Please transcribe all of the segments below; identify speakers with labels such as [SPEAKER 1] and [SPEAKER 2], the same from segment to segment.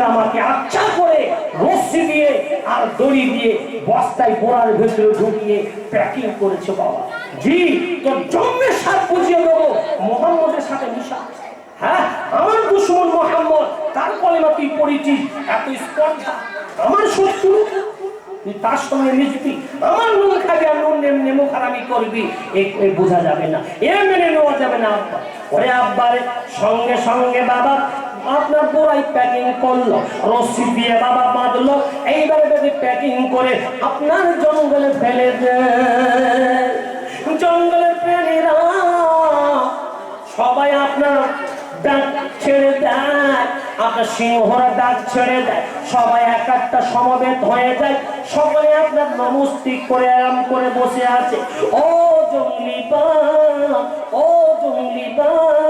[SPEAKER 1] আচ্ছা হ্যাঁ এত স্পর্ধা। আমার শত্রু তার সঙ্গে মিশবি। আমার নুন খাবি আর নুন নেম করবি। এ বোঝা যাবে না। এ মেনে নেওয়া যাবে না, আব্বা। ওরে আব্বারে সঙ্গে সঙ্গে বাবা আপনার পুরাই প্যাকিং করল রশি দিয়ে বাবা বাঁধলো এইবারে যদি প্যাকিং করে আপনার জঙ্গলে ফেলে দেয় জঙ্গলের প্রাণীরা সবাই আপনার ডাক ছেড়ে দেয় আপনার সিংহরা ডাক ছেড়ে দেয় সবাই এক একটা সমবেত হয়ে যায় সবাই আপনার নমস্তি করে আরাম করে বসে আছে। ও জঙ্গলি বা ও জঙ্গলি বাঘ,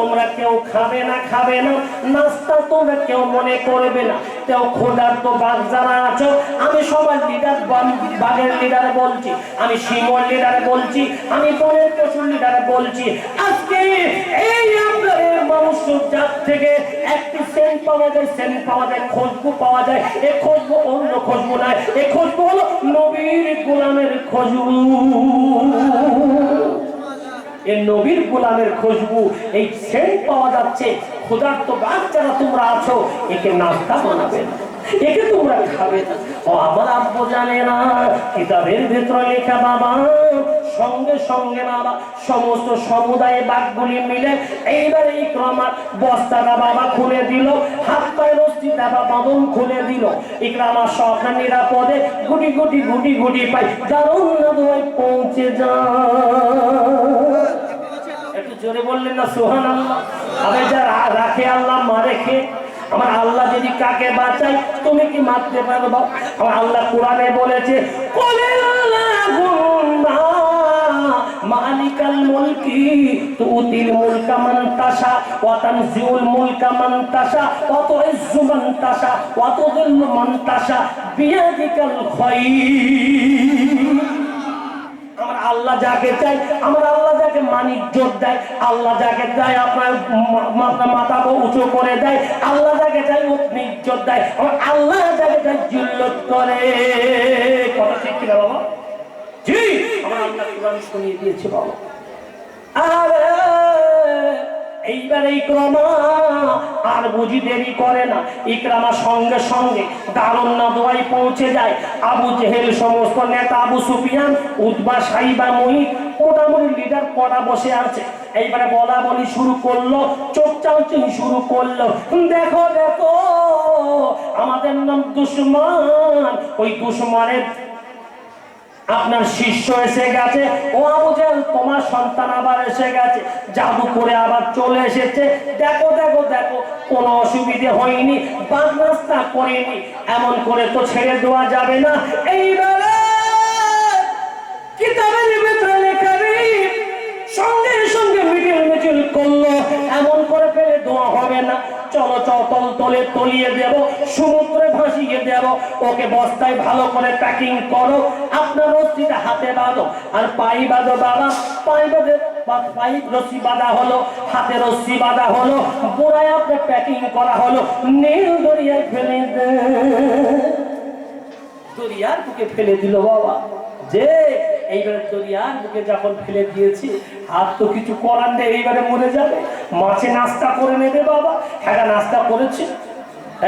[SPEAKER 1] তোমরা কেউ খাবে না খাবে না। নাস্তা তোমরা কেউ মনে করবে না। কেউ খোদার তো বাঘ যারা আছো, আমি সবার লিডার বাঘের লিডারে বলছি। আমি সিংহর লিডারে বলছি। আমি বনের পশুর লিডারে বলছি। আজকে এই মানুষ থেকে একটি সেন্ট পাওয়া যায়, সেন্ট পাওয়া যায় খুশবু পাওয়া যায়। এ খুশবু অন্য খুশবু নয়। এ খুশবু হলো নবীর গোলামের খুশবু এ নবীর গোলামের খুশবু, এই সেন্ট পাওয়া যাচ্ছে। ক্ষুধার্ত বাচ্চারা তোমরা আছো, একে নাস্তা বানাবে না, একে তোমরা খাবে না। ও আমার আব্বু জানে না, কিতাবের ভেতরে লেখা বাবা, সঙ্গে সঙ্গে বাবা, সমস্ত সমুদায় বাঘগুলি মিলে এইবারে এই ক্রমার বস্তাটা বাবা খুলে দিল, হাত পায়ে রস্তিটা বা বাঁধন খুলে দিল। ইকরামা সব নিরাপদে গুটি গুটি গুটি গুটি পাই দারুণ পৌঁছে যায়। বললেন, না সোহান আল্লাহ আমি যা রাখে আল্লাহ মারে খে আমার আল্লাহ যদি কাকে বাঁচায়, তুমি কি মারতে পারব আমার আল্লাহ কোরআনে বলেছে "কুলিল্লাহুম্মা মালিকাল মুলকি মুলকা বিয়াদিকাল আল্লাহ যাকে চাই, আমার আল্লাহ যাকে মানিক জোর দেয়, আল্লাহ যাকে চাই আপনার মাথা উঁচু করে দেয়, আল্লাহ যাকে চাই জোর দেয়, আমার আল্লাহ যাকে চাই জিল্লত করে। কথা ঠিক কিনা বাবা? জি, আমার আল্লাহ শুনিয়ে দিয়েছে বাবা। আরে এইবার এই আর বুঝি দেরি করে না। ইকরামা সঙ্গে সঙ্গে দারুণ না পৌঁছে যায়। আবু জেহেল সমস্ত নেতা, আবু সুফিয়ান উদ্বা সাইবা মহি মোটামুটি লিডার কটা বসে আছে। এইবারে বলা বলি শুরু করল, চোখ চাউচিং শুরু করল। দেখো দেখো, আমাদের নাম দুশ্মন। ওই দুশ্মনের আপনার শিষ্য এসে গেছে, ও জেহেল তোমার সন্তান আবার এসে গেছে। জাদু করে আবার চলে এসেছে। দেখো দেখো দেখো, কোনো অসুবিধে হয়নি বাদ রাস্তা করেনি। এমন করে তো ছেড়ে দেওয়া যাবে না। এইবারে কিতাবের ভেতরে লেখা সঙ্গে সঙ্গে মিটিল মিছিল করল। এমন করে ফেলে দোয়া হবে না। চলো চতল তলে তলিয়ে দেব, সমুদ্রে ভাসিয়ে দেব। ওকে বস্তায় ভালো করে প্যাকিং করো। আপনার রশ্মিটা হাতে বাঁধো। আর পাই বাঁধো বাবা। পাই বাঁধে বা- পাই রশ্মি বাঁধা হলো, হাতে রশ্মি বাঁধা হলো। বোড়ায় আপনার প্যাকিং করা হলো। নীল দরিয়ায় ফেলে দে। দরিয়ার বুকে ফেলে দিল বাবা। যে এইবারে দরিয়ার বুকে যখন ফেলে দিয়েছি, আর তো কিছু করার নেই, এইবারে মরে যাবে। মাছে নাস্তা করে নেবে বাবা হ্যাঁ নাস্তা করেছে।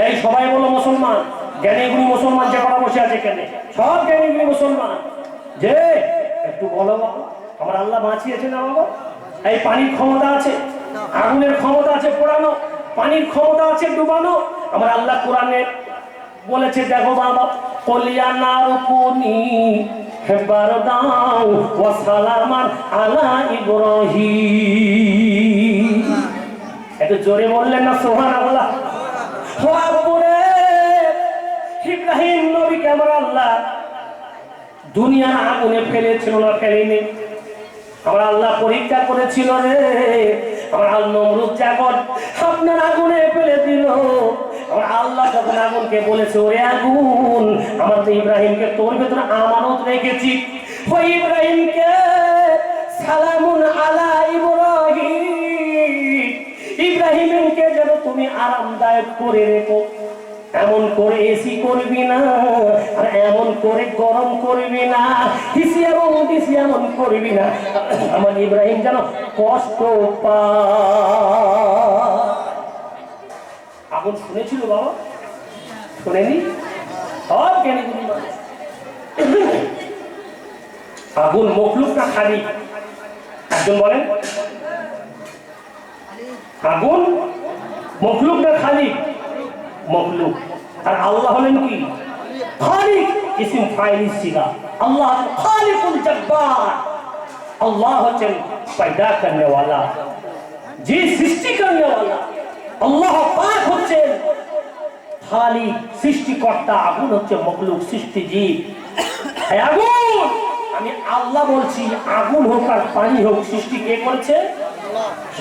[SPEAKER 1] এই সবাই বলো মুসলমান জ্ঞানীগুলি মুসলমান যে করা বসে আছে কেন সব জ্ঞানীগুলি মুসলমান। যে, একটু বলো বাবা, আমার আল্লাহ বাঁচিয়েছে না বাবা? এই পানির ক্ষমতা আছে, আগুনের ক্ষমতা আছে, পোড়ানো। পানির ক্ষমতা আছে, ডুবানো। আমার আল্লাহ কোরআনে বলেছে, দেখো বাবা কলিয়া না হেবার দাও ও সালামান আলা ইব্রাহিম। একটু জোরে বললেন না সোহান আল্লাহ বাবুরে ইব্রাহিম নবীকে আমার আল্লাহ? দুনিয়ার আগুনে ফেলেছিল না ফেলেনি? আমার আল্লাহ পরীক্ষা করেছিল রে। আমার আল্লাহ নমরুদ যখন আপনার আগুনে ফেলে দিল। আল্লাহ যখন আগুনকে বলেছে, ওরে আগুন, আমার তো ইব্রাহিমকে তোর ভেতরে আমানত রেখেছি। ওই ইব্রাহিমকে, সালামুন আলা ইব্রাহিম। ইব্রাহিমকে যেন তুমি আরামদায়ক করে রেখো। এমন করে এসি করবি না, আর এমন করে গরম করবি না দিসি এবং দিসি এমন করবি না। আমার ইব্রাহিম যেন কষ্ট পায়। আগুন শুনেছিল বাবা শোনেনি সব জ্ঞানী গুণী মানুষ। আগুন মখলুক না খালি একজন বলেন আগুন মখলুক না খালি মখলুক আর আল্লাহ হলেন কি খালিক ইসিম ফাইল সিগা আল্লাহ খালিকুল জব্বার আল্লাহ হচ্ছেন পয়দা করনে वाला যে সৃষ্টি করনে वाला আল্লাহ পাক হচ্ছেন খালি সৃষ্টিকর্তা, আগুন হচ্ছে মখলুক সৃষ্টি জীব এই আগুন! আমি আল্লাহ বলছি, আগুন হোক আর পানি হোক, সৃষ্টি কে করেছে?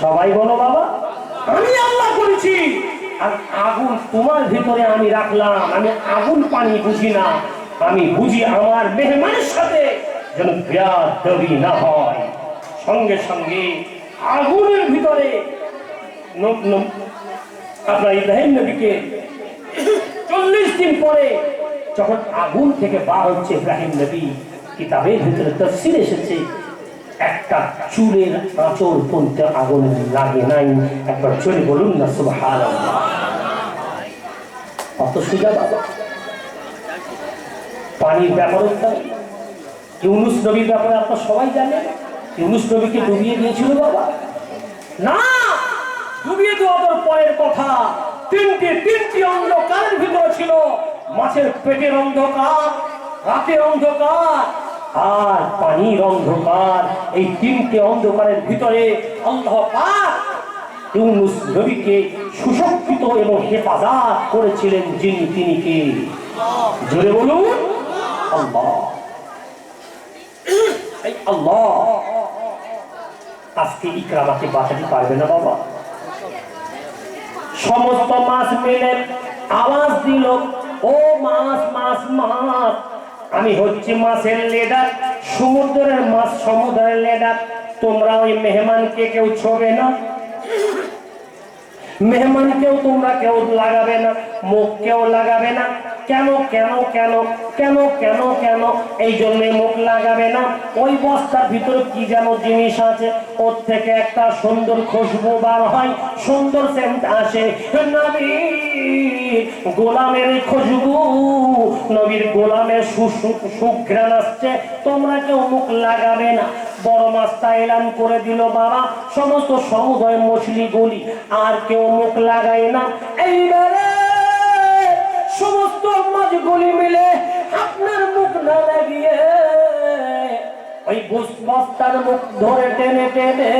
[SPEAKER 1] সবাই বলো বাবা। আমি আল্লাহ করেছি আর আগুন তোমার ভিতরে আমি রাখলাম। আমি আগুন পানি বুঝি না। আমি বুঝি আমার মেহমানের সাথে যেন বিরাট দাবি না হয়। সঙ্গে সঙ্গে আগুনের ভিতরে আপনার ইব্রাহিম নবীকে চল্লিশ দিন পরে যখন আগুন থেকে বার হচ্ছে ইব্রাহিম নবী, কিতাবের ভিতরে তফসিল এসেছে, একটা চুলের আঁচল পর্যন্ত আগুন লাগে নাই। একবার চলে বলুন না সুবহান অত সোজা বাবা। পানির ব্যাপারে ইউনুস নবীর ব্যাপারে আপনার সবাই জানে ইউনুস নবীকে ডুবিয়ে দিয়েছিল বাবা। না! ডুবিয়ে দেওয়ার পরের কথা। তিনটি তিনটি অন্ধকারের ভিতরে ছিল। মাছের পেটের অন্ধকার, রাতের অন্ধকার আর পানির অন্ধকার। এই তিনটে অন্ধকারের ভিতরে অন্ধকার ইউনুস নবীকে সুশক্তিত এবং হেফাজত করেছিলেন যিনি, তিনি কে? জোরে বলুন। আল্লাহ। এই আল্লাহ। আজকে ইকরামাকে বাঁচাতে পারবে না বাবা। সমস্ত মাছ মিলে, আওয়াজ দিল, ও মাছ মাছ মাছ, আমি হচ্ছি মাছের লেডার, সমুদ্রের মাছ, সমুদ্রের লেডার, তোমরা ওই মেহমানকে কেউ ছোবে না। মেহমানকেও তোমরা কেউ লাগাবে না মুখ কেউ লাগাবে না কেন কেন কেন কেন কেন কেন? এই জন্য মুখ লাগাবে না। ওই বস্তার ভিতরে কি যেন জিনিস আছে? ওর থেকে একটা সুন্দর খুশবু বার হয়। সুন্দর সেন্ট আসে। গোলামের খুশবু, নবীর গোলামের সুঘ্রাণ আসছে। তোমরা কেউ মুখ লাগাবে না। বড় মাস্তা এলান করে দিল বাবা। সমস্ত সমুদয় মছলি গুলি আর কেউ মুখ লাগায় না। এইবারে মাছগুলি মিলে আপনার মুখ না লাগিয়ে ওই বুস- বস্তার মুখ ধরে টেনে টেনে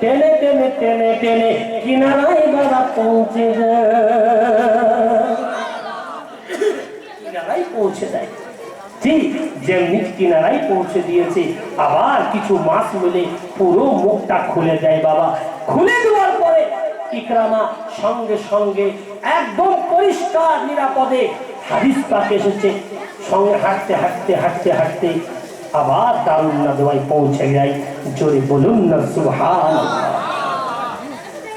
[SPEAKER 1] টেনে টেনে টেনে টেনে কিনারায় বাবা পৌঁছে যায়। কিনারায় পৌঁছে দেয় ঠিক যেমনি কিনারায় পৌঁছে দিয়েছে, আবার কিছু মাছ মিলে পুরো মুখটা খুলে দেয় বাবা। খুলে দেওয়ার পরে ইকরামা সঙ্গে সঙ্গে একদম পরিষ্কার নিরাপদে হাদিস পাক এসেছে। সঙ্গে হাঁটতে হাঁটতে হাঁটতে হাঁটতে আবার দারুণ না দেওয়ায় পৌঁছে যায়। জোরে বলুন না সুবহান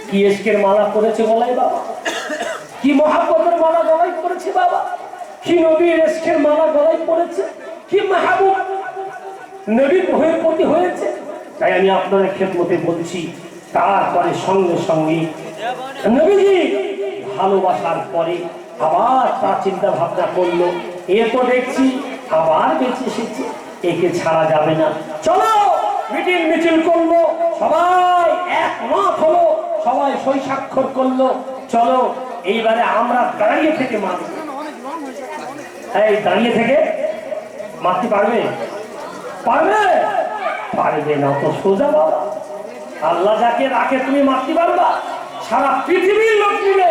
[SPEAKER 1] কি এসকের মালা করেছে বলাই বাবা? কি মহাব্বতের মালা গলায় পড়েছে বাবা? কি নবীর এসকের মালা গলায় পড়েছে কি মাহবুব নবীর হয়ে প্রতি হয়েছে? তাই আমি আপনাদের খেদমতে বলছি, তারপরে সঙ্গে সঙ্গে নবীজি ভালোবাসার পরে আবার তার চিন্তা ভাবনা করল। এ তো দেখছি, আবার বেঁচে এসেছে। একে ছাড়া যাবে না। চলো, মিটিং মিছিল করল। সবাই একমত হলো। সবাই সই স্বাক্ষর করল। চলো, এইবারে আমরা দাঁড়িয়ে থেকে মারব। এই দাঁড়িয়ে থেকে মারতে পারবে? পারবে? পারবে না তো সোজা বাবা। আল্লাহ যাকে রাখে তুমি মারতে পারবা। সারা পৃথিবীর লোক মিলে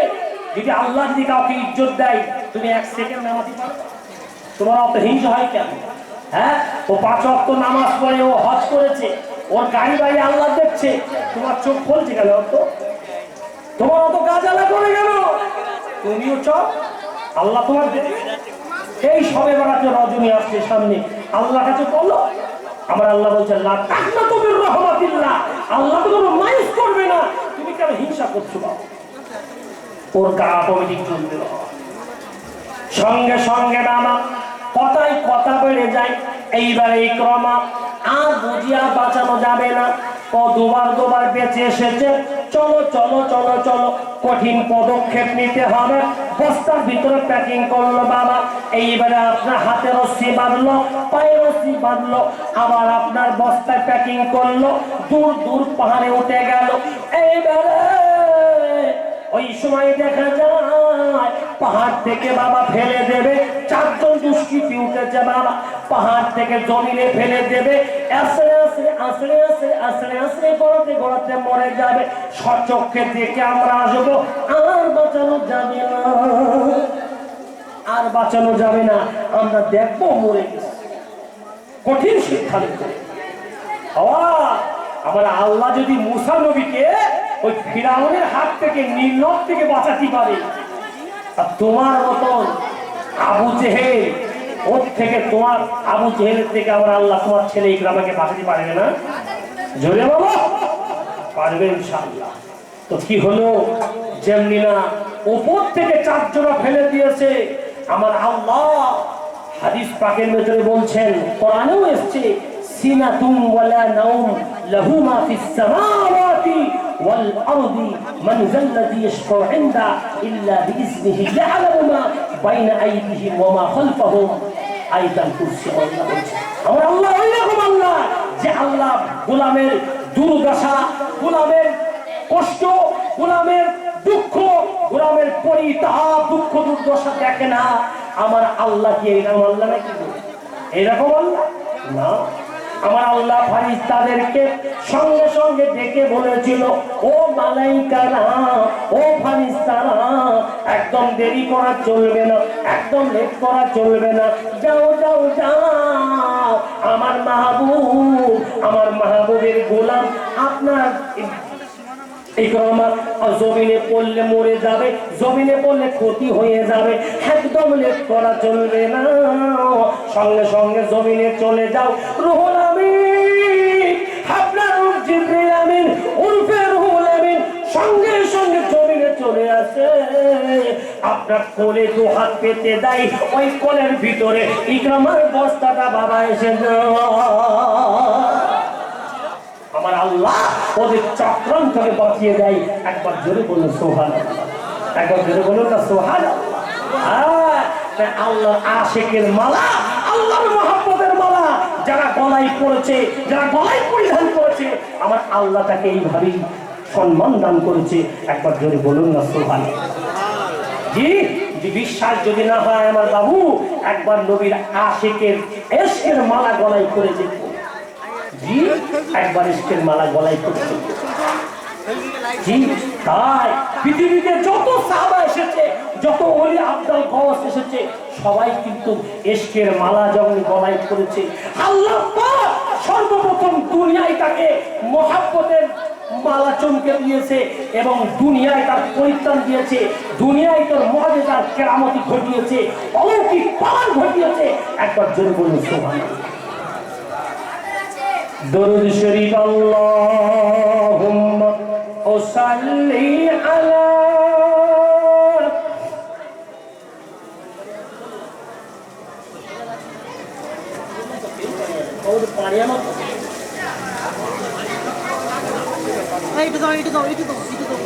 [SPEAKER 1] যদি আল্লাহ যদি কাউকে ইজ্জত দেয়, তুমি এক সেকেন্ড পারবা তোমার অত হিংসা হয় কেন? হ্যাঁ? ও পাঁচ অক্ত নামাজ পড়ে, ও হজ করেছে, ওর গাড়ি বাড়ি আল্লাহ দেখছে, তোমার চোখ খুলছে কেন অত? তোমার অত গাজালা করে গেল তুমিও চক আল্লাহ তোমার। এই সবে বেড়াতে রজনী আসছে সামনে আল্লাহ কাছে বলো। আমার আল্লাহ বলছে আল্লাহ তাহলে রহমাতিল্লাহ। আল্লাহ তো কোনো মাইস করবে না। তুমি কেন হিংসা করছ বাবা? ওর গা সঙ্গে সঙ্গে কথায় কথা বেড়ে যায়, এইবার এই ক্রমা, আর বুঝিয়া বাঁচানো যাবে না। দুবার দুবার বেঁচে এসেছে। চলো চলো চলো চলো, কঠিন পদক্ষেপ নিতে হবে। বস্তার ভিতরে প্যাকিং করল বাবা। এইবারে আপনার হাতে রশ্মি বাঁধলো পায়ে রশ্মি বাঁধলো। আবার আপনার বস্তায় প্যাকিং করল। দূর দূর পাহাড়ে উঠে গেল। এইবারে ওই সময় দেখা যায়, পাহাড় থেকে বাবা ফেলে দেবে, চারজন দুষ্কৃতি উঠেছে বাবা। পাহাড় থেকে জমিনে ফেলে দেবে, আস্তে আস্তে আস্তে আস্তে আস্তে আস্তে গড়াতে গড়াতে মরে যাবে। সচক্ষে দেখে আমরা আসব, আর বাঁচানো যাবে না। আর বাঁচানো যাবে না, আমরা দেখব মরে কঠিন সিদ্ধান্ত। বাবা, আমার আল্লাহ যদি মুসা নবীকে ওই ফিরাউনের হাত থেকে নির্লভ থেকে বাঁচাতে পারে আর তোমার মতন আবু জেহেল, ওর থেকে তোমার আবু জেহেলের থেকে আমার আল্লাহ তোমার ছেলে ইকরামাকে বাঁচাতে পারবে না? জোরে বাবা পারবে ইনশাআল্লাহ। তো কি হলো? যেমনি না ওপর থেকে চারজনা ফেলে দিয়েছে। আমার আল্লাহ হাদিস পাকের ভেতরে বলছেন, কোরআনেও এসছে সিনাতুম ওয়ালা নাউম লাহু মা ফিস সামাওয়াতি আরদি মান যাল্লাযী ইয়াশফাউ ইনদা ইল্লা বিইذনিহি ইয়ালামু মা বাইনা আইদিহিম ওয়া মা খালফাহুম আয়াতুল কুরসি আল্লাহ বলছে আমার আল্লাহ ওই রকম আল্লাহ যে আল্লাহ গোলামের দুর্দশা, গোলামের কষ্ট, গোলামের দুঃখ, গোলামের পরিতাপ, দুঃখ, দুর্দশা দেখে না। আমার আল্লাহ কি এইরকম আল্লাহ নাকি? এইরকম আল্লাহ? না। আমার আল্লাহ ফারিস তাদেরকে সঙ্গে সঙ্গে ডেকে বলেছিল, ও মালাইকারা, ও ফারিস্তারা, একদম দেরি করা চলবে না, একদম লেট করা চলবে না। যাও যাও যাও। আমার মাহবুব, আমার মাহবুবের গোলাম আপনার জমিনে পড়লে মরে যাবে, জমিনে পড়লে ক্ষতি হয়ে যাবে, একদম লেট করা চলবে না। সঙ্গে সঙ্গে জমিনে চলে যাও। রুহুল চলে আসে। আপনার কোলে দু হাত পেতে দেয়, ওই কোলের ভিতরে ইকরামার বস্তাটা বাবা এসে আমার আল্লাহ ওদের চক্রান্তকে বাঁচিয়ে দেয়। একবার জোরে বলুন সোহান একবার জোরে বলুন না সোহান আল্লাহ আশেকের মালা, আল্লাহর মহাব্বতের মালা। যারা গলায় পড়েছে, যারা গলায় পরিধান করেছে, আমার আল্লাহ তাকে এইভাবেই সম্মান দান করেছে। একবার জোরে বলুন না সোহান বিশ্বাস যদি না হয় আমার বাবু, একবার নবীর আশেকের এসকের মালা গলায় করেছে। জি, একবার ইস্কের মালা গলায় জি, তাই পৃথিবীতে যত সাহাবা এসেছে, যত ওলি আব্দুল গস এসেছে, সবাই কিন্তু এসকের মালা যখন গলায় করেছে। আল্লাহ সর্বপ্রথম দুনিয়ায় তাকে মহাব্বতের মালা চমকে দিয়েছে এবং দুনিয়ায় তার পরিত্রাণ দিয়েছে। দুনিয়ায় তোর মহাজে তার কেরামতি ঘটিয়েছে। অলৌকিক পালন ঘটিয়েছে। একবার জোরে বলুন সোহান দরুদ শরীফ আল্লাহুম্মা ওসাল্লি আলা और
[SPEAKER 2] এইটা দাও এটা দাও এটা দাও এটা দাও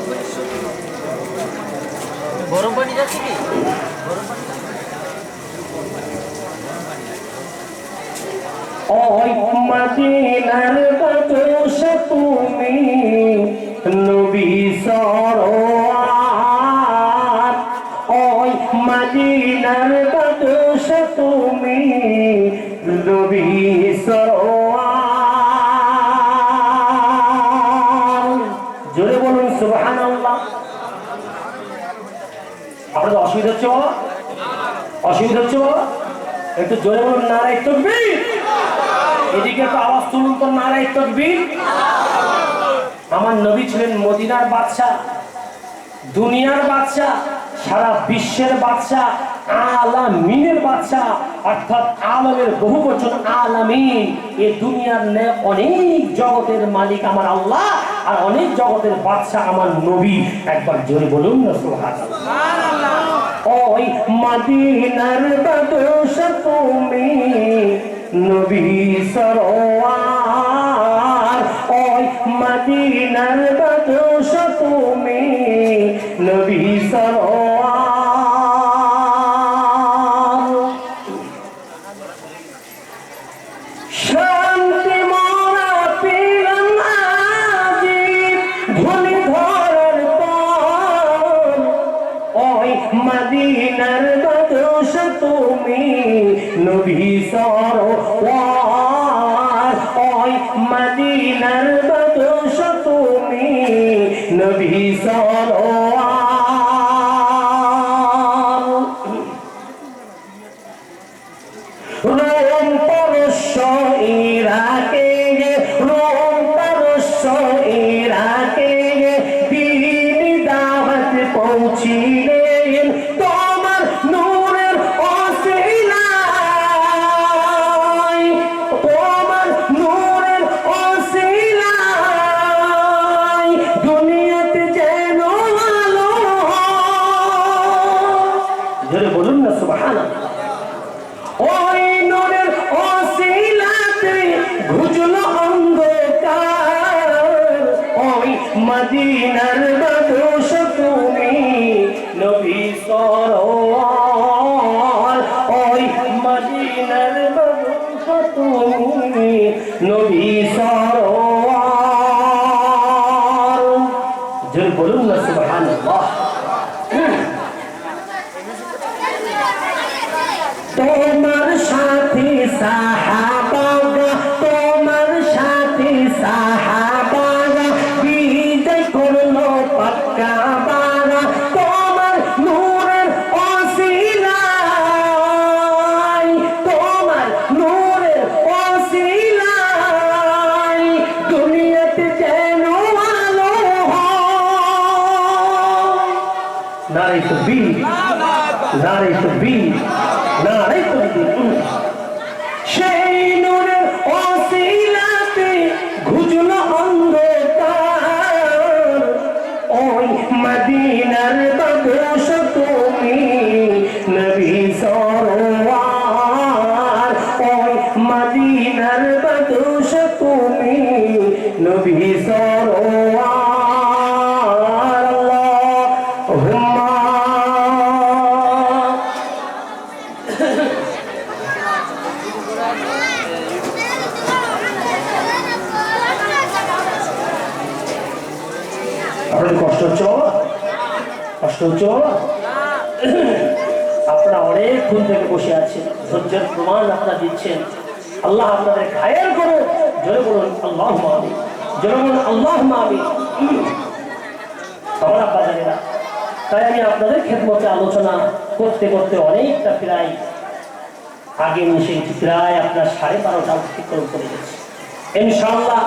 [SPEAKER 2] গরম পানি যাচ্ছে কি? গরম পানি
[SPEAKER 1] ওই মদিনার কত তুমি নবী একটু জোরে বলুন, নারায় তকবীর। এদিকে তো আওয়াজ তুলুন তো, নারায় তকবীর। আমার নবী ছিলেন মদিনার বাদশা দুনিয়ার বাদশা সারা বিশ্বের বাদশা আলামিনের বাদশা অর্থাৎ আলমের বহু বচন আলামিন। এ দুনিয়ার নে অনেক জগতের মালিক আমার আল্লাহ, আর অনেক জগতের বাদশা আমার নবী। একবার জোরে বলুন না, সুবহানাল্লাহ। ওই মদিনার বাদশ তুমি নবী সরোয়ার। ওই মদিনার বাদশ তুমি নবী সরোয়ার। তোমার সাথী সাহাবাগা হচ্ছে বাবা? আপনারা অনেকক্ষণ থেকে বসে আছেন, ধৈর্যের প্রমাণ আপনারা দিচ্ছেন। আল্লাহ আপনাদের ঘায়ের করুন জোরে বলুন, আল্লাহ মামি জোরে বলুন, আল্লাহ মামি আমার আব্বা তাই আমি আপনাদের ক্ষেত্রে আলোচনা করতে করতে অনেকটা প্রায় আগে মিশে প্রায় আপনার সাড়ে বারোটা অতিক্রম করে গেছে। ইনশাআল্লাহ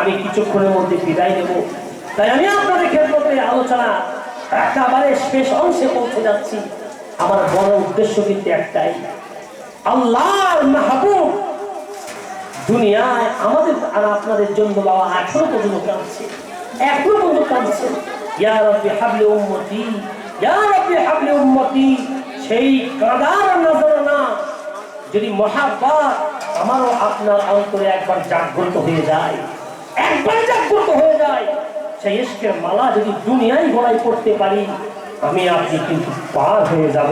[SPEAKER 1] আমি কিছুক্ষণের মধ্যে বিদায় দেব তাই আমি আপনাদের ক্ষেত্রে আলোচনা একেবারে শেষ অংশে পৌঁছে যাচ্ছি। আমার বড় উদ্দেশ্য কিন্তু একটাই। আল্লাহর মাহবুব দুনিয়ায় আমাদের আর আপনাদের জন্য বাবা এখনও পর্যন্ত কাঁদছে। এখনও পর্যন্ত কাঁদছে। ইয়া রব্বি হাবলি ইয়া রব্বি হাবলি সেই কাঁদার যদি মহাব্বাত আমারও আপনার অন্তরে একবার জাগ্রত হয়ে যায়, একবার জাগ্রত হয়ে যায় সেই ইস্কের মালা যদি দুনিয়ায় গড়াই করতে পারি, আমি আপনি কিন্তু পার হয়ে যাব।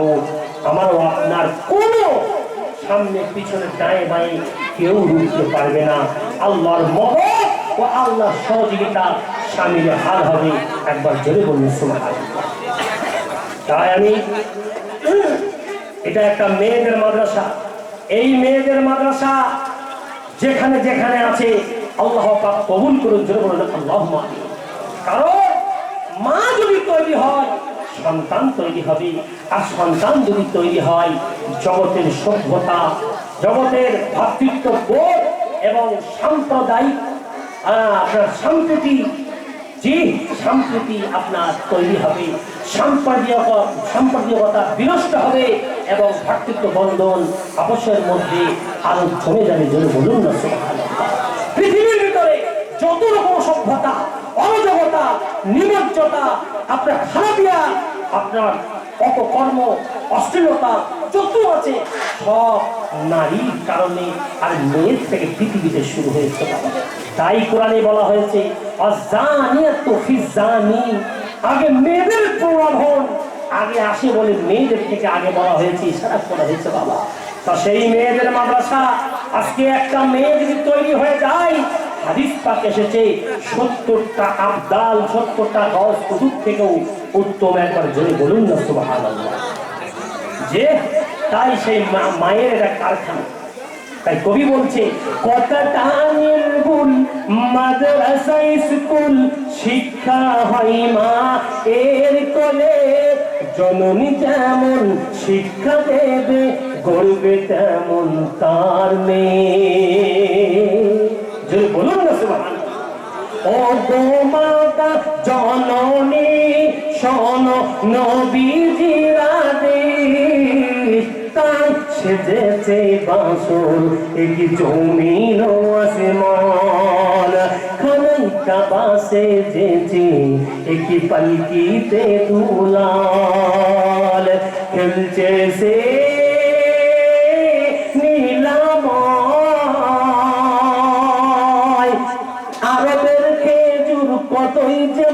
[SPEAKER 1] আমারও আপনার কোনো সামনে পিছনে ডায়ে বাঁয়ে কেউ রুখতে পারবে না। আল্লাহর মদত ও আল্লাহর সহযোগিতা সামিলে হার হবে। একবার জোরে বলুন শোনা তাই আমি, এটা একটা মেয়েদের মাদ্রাসা। এই মেয়েদের মাদ্রাসা যেখানে যেখানে আছে, আল্লাহ কবুল করুন, জোরে বলুন আল্লাহ কারণ মা যদি তৈরি হয়, সন্তান তৈরি হবে আর সন্তান যদি তৈরি হয়, জগতের সভ্যতা, জগতের ভাতৃত্ব বোধ এবং সাম্প্রদায়িক আপনার সম্প্রীতি, যে সম্প্রীতি আপনার তৈরি হবে সাম্প্রদায়িক সাম্প্রদায়িকতা বিনষ্ট হবে এবং ভ্রাতৃত্ব বন্ধন আপসের মধ্যে আরও জমে যাবে জোরে বলুন না। পৃথিবীর যত রকম সভ্যতা, অরাজকতা, নিমজ্জতা, আপনার খারাপিয়া, আপনার অপকর্ম, অশ্লীলতা যত আছে, সব নারীর কারণে আর মেয়ের থেকে পৃথিবীতে শুরু হয়েছে তাই কোরআনে বলা হয়েছে আগে মেয়েদের প্রলোভন আগে আসে বলে মেয়েদের থেকে আগে বলা হয়েছে, ইশারা করা হয়েছে বাবা। তা সেই মেয়েদের মাদ্রাসা, আজকে একটা মেয়ে যদি তৈরি হয়ে যায় হাদিস পাক এসেছে, সত্তরটা আবদাল, সত্তরটা গজ কুতুব থেকেও উত্তম, একবার জোরে বলুন না, সুবহানাল্লাহ। যে, তাই সেই মায়ের একটা কারখানা। তাই কবি বলছে কতটা নির্ভুল মাদ্রাসা স্কুল, শিক্ষা হয় মা, এর কোলে জননী যেমন শিক্ষা দেবে, গড়বে তেমন তার মেয়ে। যদি বলুন না সুবহানাল্লাহ জননী, শোন নবীজিরা তাই সেজেছে বাসর একই জমিন আসমান। খানাইকা বাসে যেছে একই পালকিতে দুলাল। খেলছে সে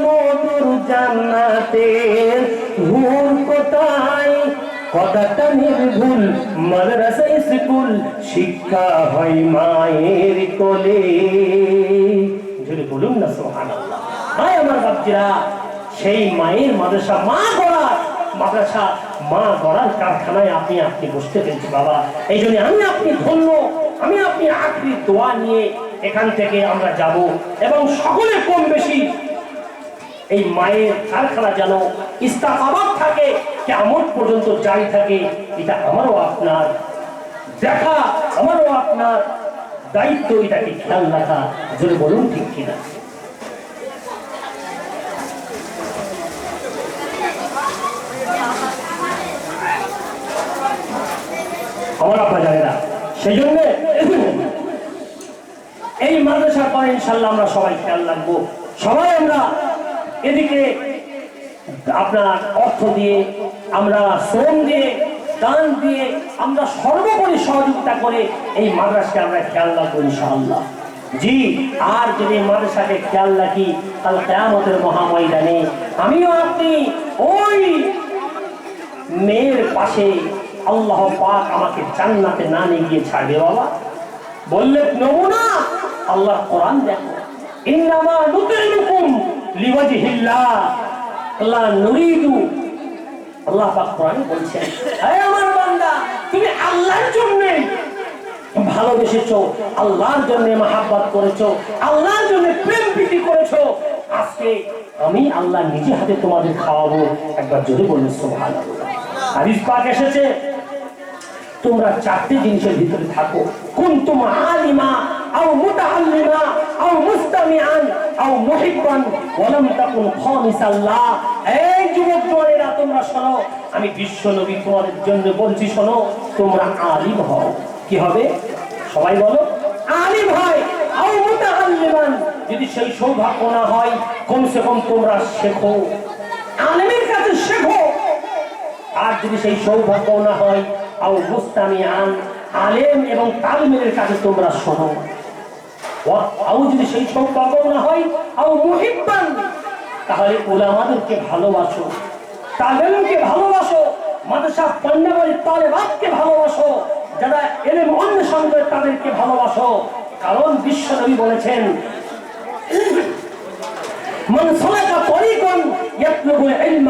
[SPEAKER 1] মধুর জান্নাতের ভুল কোথায়? কথাটা নির্ভুল, মাদ্রাসা স্কুল, শিক্ষা হয় মায়ের কোলে। যদি বলুন না সোহানাল্লাহ হায় আমার বাপজিরা, সেই মায়ের মাদ্রাসা মা গড়ার। মাদ্রাসা মা গড়ার কারখানায় আপনি আপনি বসতে পেরেছি বাবা। এই জন্য আমি আপনি ধন্য, আমি আপনি আখরি দোয়া নিয়ে এখান থেকে আমরা যাব। এবং সকলে কম বেশি এই মায়ের কারখানা যেন ইস্তাকাবাদ থাকে কেমন পর্যন্ত জারি থাকে, এটা আমারও আপনার দেখা, আমারও আপনার দায়িত্ব, এটাকে খেয়াল রাখা যদি বলুন ঠিক কিনা। আমরা সবাই খেয়াল রাখব। সবাই আমরা এদিকে আপনার অর্থ দিয়ে আমরা শ্রম দিয়ে, দান দিয়ে আমরা সর্বোপরি সহযোগিতা করে এই মাদ্রাসাকে আমরা খেয়াল রাখব ইনশাআল্লাহ। জি, আর যদি মাদ্রাসাকে খেয়াল রাখি কাল কেয়ামতের মহাময়দানে আমিও আপনি ওই মেয়ের পাশে আল্লাহ পাক আমাকে জান্নাতে না নিয়ে গিয়ে ছাড়বে বাবা। বললে, নমুনা আল্লাহ কোরআন দেখো। ইন্নামা নুতিলুকুম হে আমার তুমি আল্লাহর জন্য ভালোবেসেছো, আল্লাহর জন্য মহাব্বত করেছ, আল্লাহর জন্য প্রেম প্রীতি করেছ। আজকে আমি আল্লাহ নিজে হাতে তোমাদের খাওয়াবো। একবার যদি বললে হাদিস পাক এসেছে, তোমরা চারটি জিনিসের ভিতরে থাকো। কুনতুম আলিমা, আও মুতাআল্লিমা, আও মুস্তামিআন, আও মুহিব্বান তোমরা শোনো, আমি বিশ্ব নবী তোমাদের জন্য বলছি, শোনো, তোমরা আলিম হও। কি হবে? সবাই বলো, আলিম হয়। যদি সেই সৌভাগ্য না হয়, কমসে কম তোমরা শেখো। আলিমের কাছে শেখো। আর যদি সেই সৌভাগ্য না হয়, আও মুস্তামিয়ান, আলেম এবং তালমের কাছে তোমরা শোনো। আও যদি সেই সম্পর্ক না হয়, আও মুহিব্বান, তাহলে ওলামাদেরকে ভালোবাসো তালেমকে ভালোবাসো মাদ্রাসা পান্ডাবাড়ির তালেবাদকে ভালোবাসো, যারা এলে অন্বেষণ করে তাদেরকে ভালোবাসো। কারণ বিশ্বনবী বলেছেন মন সোনাকা তরিকন يطلب العلم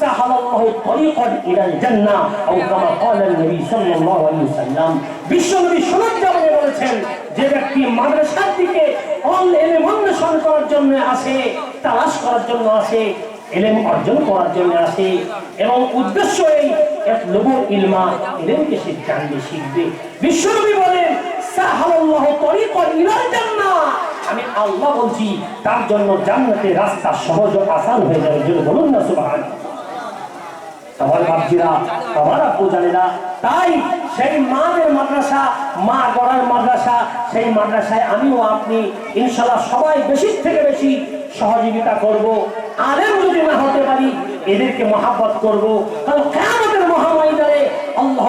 [SPEAKER 1] سهل الله طريقا الى الجنه او كما قال النبي صلى الله عليه وسلم বিশ্বনবী সনদ জামানে বলেছেন যে ব্যক্তি মাদ্রাসার দিকে অল এলেম অন্বেষণ করার জন্য আসে তালাশ করার জন্য আসে এলেম অর্জন করার জন্য আসে এবং উদ্দেশ্য এই এক লবু ইলমা এলেমকে সে জানবে শিখবে বিশ্বনবী বলেন সাহাল্লাহ তরিকন ইলাল জান্নাহ আমি আল্লাহ বলছি, তার জন্য জান্নাতের রাস্তা সহজ আসান হয়ে যাবে। যদি বলুন না সুবহান আমার বাপজিরা, আমার আব্বু জানেরা তাই সেই মাদের মাদ্রাসা, মা গড়ার মাদ্রাসা, সেই মাদ্রাসায় আমিও আপনি ইনশাল্লাহ সবাই বেশি থেকে বেশি সহযোগিতা করব। আলেম যদি না হতে পারি, এদেরকে মহাব্বত করব। কারণ কেমন মহাময়দানে আল্লাহ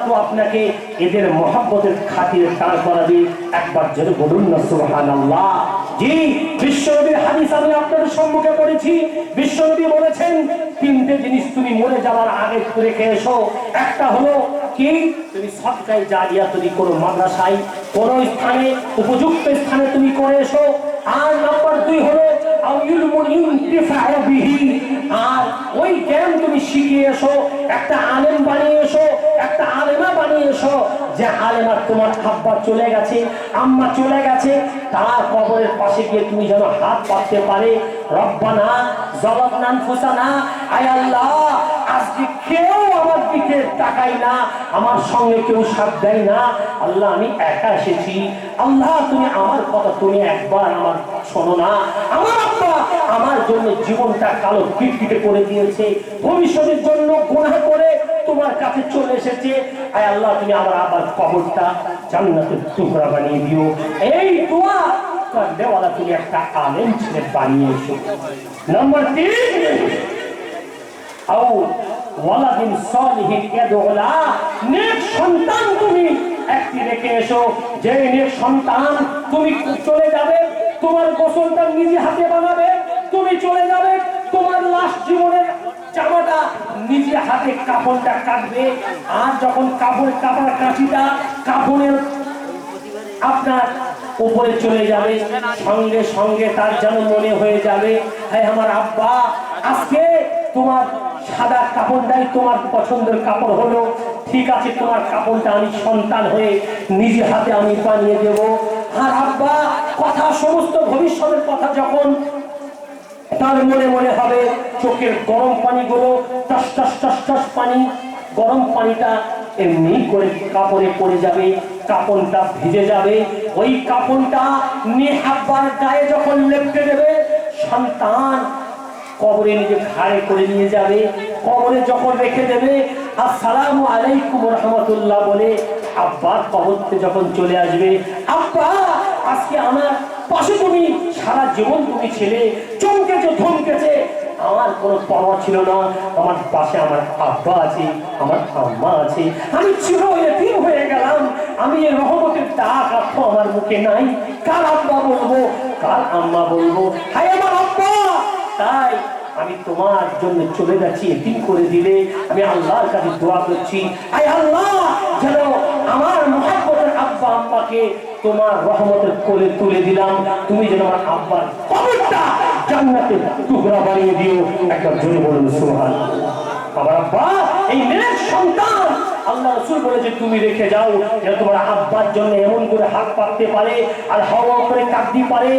[SPEAKER 1] আমাকে আপনাকে এদের মহাব্বতের খাতিরে দাঁড় করাবে একবার যদি বলুন না, সুবহানাল্লাহ। জি, বিশ্বনবীর হাদিস আমি আপনাদের সম্মুখে পড়েছি। বিশ্বনবী বলেছেন, তিনটে জিনিস তুমি মরে যাওয়ার আগে রেখে এসো। একটা হলো কি? তুমি সৎকায় জারিয়া তুমি করো মাদ্রাসায়, কোন স্থানে, উপযুক্ত স্থানে তুমি করে এসো। আর নাম্বার দুই হলো আর ওই জ্ঞান তুমি শিখিয়ে এসো, একটা আলেম বানিয়ে এসো, একটা আলেমা বানিয়ে এসো, যে আলেমার তোমার আব্বা চলে গেছে, আম্মা চলে গেছে, তার কবরের পাশে গিয়ে তুমি যেন হাত পাততে পারে। রব্বানা জবাবনান ফুসানা আয় আল্লাহ আজকে কেউ আমার দিকে তাকাই না, আমার সঙ্গে কেউ সাথ দেয় না। আল্লাহ, আমি একা এসেছি। আল্লাহ, তুমি আমার কথা তুমি একবার আমার শোনো না। আমার আব্বা আমার জন্য জীবনটা কালো কিটকিটে করে দিয়েছে। ভবিষ্যতের জন্য গুনাহ করে তোমার কাছে চলে এসেছে। আয় আল্লাহ, তুমি আমার আবার কবরটা জান্নাতের টুকরা বানিয়ে দিও। এই দোয়া দেওয়ালা তুমি একটা আলেম ছেলে বানিয়েছো নাম্বার তিন। আও ওয়ালাদিন সালিহিন ইয়াদউলা নেক সন্তান তুমি একটি রেখে এসো। যে সন্তান তুমি চলে যাবে, তোমার গোসলটা নিজে হাতে বানাবে, তুমি চলে যাবে, তোমার লাশ জীবনের জামাটা নিজে হাতে কাপড়টা কাটবে। আর যখন কাপড় কাপড় কাঁচিটা কাপড়ের আপনার উপরে চলে যাবে, সঙ্গে সঙ্গে তার যেন মনে হয়ে যাবে হ্যাঁ আমার আব্বা, আজকে তোমার সাদা কাপড়টাই তোমার পছন্দের কাপড় হলো। ঠিক আছে, তোমার কাপড়টা আমি সন্তান হয়ে নিজে হাতে আমি বানিয়ে দেব। আর আব্বা, কথা, সমস্ত ভবিষ্যতের কথা যখন তার মনে মনে হবে, চোখের গরম পানিগুলো, টস পানি, গরম পানিটা এমনি করে কাপড়ে পড়ে যাবে, কাপড়টা ভিজে যাবে। ওই কাপড়টা নিয়ে হাব্বার গায়ে যখন লেপটে দেবে, সন্তান কবরে নিজে ঘাড়ে করে নিয়ে যাবে। কবরে যখন রেখে দেবে, আসসালামু আলাইকুম রহমতুল্লাহ বলে আব্বার কবরতে যখন চলে আসবে, আব্বা, আজকে আমার পাশে তুমি, সারা জীবন তুমি ছেলে, চমকেছে, ধমকেছে। আমার কোনো পরোয়া ছিল না, আমার পাশে আমার আব্বা আছে, আমার আম্মা আছে। আমি চির এতিম হয়ে গেলাম, আমি এই রহমতের আত্ম আমার মুখে নাই। কার আব্বা বলব? কার আম্মা বলব? হায় আমার আব্বা তাই আমি তোমার জন্য চলে যাচ্ছি, এতিম করে দিলে আমি আল্লাহর কাছে দোয়া করছি। আই আল্লাহ, যেন আমার মহাব্বতের আব্বা আম্মাকে তোমার রহমতের কোলে তুলে দিলাম। তুমি যেন আমার আব্বার কবরটা জান্নাতে টুকরা বানিয়ে দিও। একবার জোরে বলুন সুবহান আমার আব্বা, এই মেয়ের সন্তান আল্লাহ রসুল বলেছে তুমি রেখে যাও, যেন তোমার আব্বার জন্য এমন করে হাত পাততে পারে আর হাওয়া করে কাঁদতে পারে।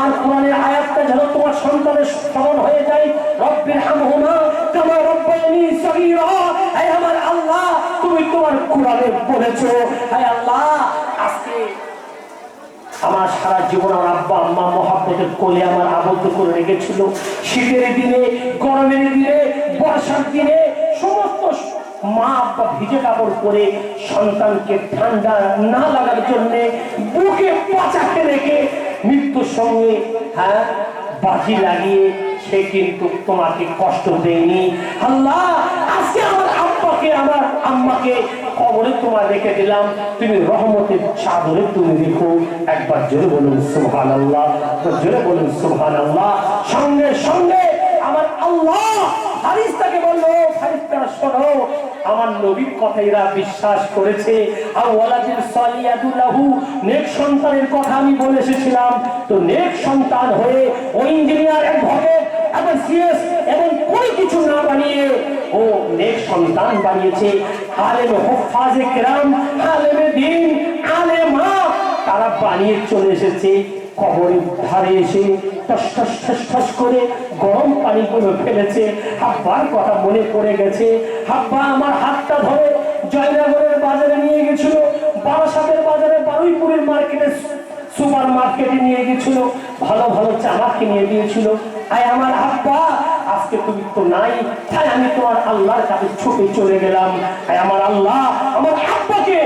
[SPEAKER 1] আর কোরআনের আয়াতটা যেন তোমার সন্তানের স্মরণ হয়ে যায়। রব্বির হামহুমা কামা রব্বায়ানি সগীরা। হে আমার আল্লাহ, তুমি তোমার কোরআনে বলেছ হে আল্লাহ, আজকে আমার সারা জীবন আমার আব্বা, আম্মা মহাব্বতের কোলে আমার আবদ্ধ করে রেখেছিল। শীতের দিনে, গরমের দিনে, বর্ষার দিনে, সমস্ত মা আব্বা ভিজে কাপড় পরে সন্তানকে ঠান্ডা না লাগার জন্য বুকে পাচাকে রেখে মৃত্যুর সঙ্গে হ্যাঁ বাজি লাগিয়ে সে কিন্তু তোমাকে কষ্ট দেয়নি। আল্লাহ, আজকে আমার আব্বাকে, আমার আম্মাকে কবরে তোমার রেখে দিলাম। তুমি রহমতের চাদরে তুমি রেখো। একবার জোরে বলুন সুবহান আল্লাহ জোরে বলুন সুবহান আল্লাহ সঙ্গে সঙ্গে আমার আল্লাহ হারিস তাকে বলল আমার নবীর কথা এরা বিশ্বাস করেছে। সন্তানের কথা আমি বলে এসেছিলাম। তো নেক সন্তান হয়ে ও ইঞ্জিনিয়ার অ্যাডভোকেট এবং সিএস, এবং কোনো কিছু না বানিয়ে ও নেক সন্তান বানিয়েছে। আলেম হুফাজে কেরাম, আলেমে দিন, আলেমা তারা বানিয়ে চলে এসেছে। কবরের ধারে এসে টস টস টস টস করে গরম পানিগুলো ফেলেছে। হাব্বার কথা মনে পড়ে গেছে। হাব্বা, আমার হাতটা ধরে জয়নগরের বাজারে নিয়ে গেছিল। বারাসাতের বাজারে বারুইপুরের মার্কেটে সুপার মার্কেটে নিয়ে গেছিল। ভালো ভালো জামা কিনে দিয়েছিল। আয় আমার আব্বা আজকে তুমি তো নাই। তাই আমি তোমার আল্লাহর কাছে ছুটে চলে গেলাম। তাই আমার আল্লাহ, আমার আব্বাকে